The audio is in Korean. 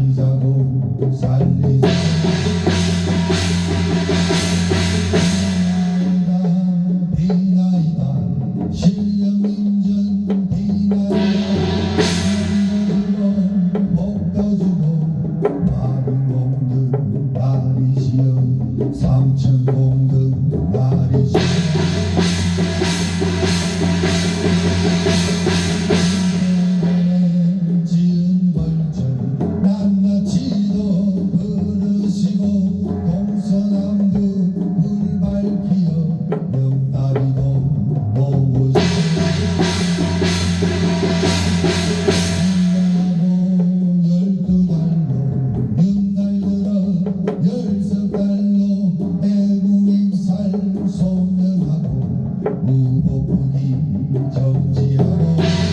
살리자고 살리자 나이다, 신령인전 빛나이다. 복도주고 마른 공들 다리시여. 삼천공들 별서발로 애무림살 소명하고 무법이 정지하고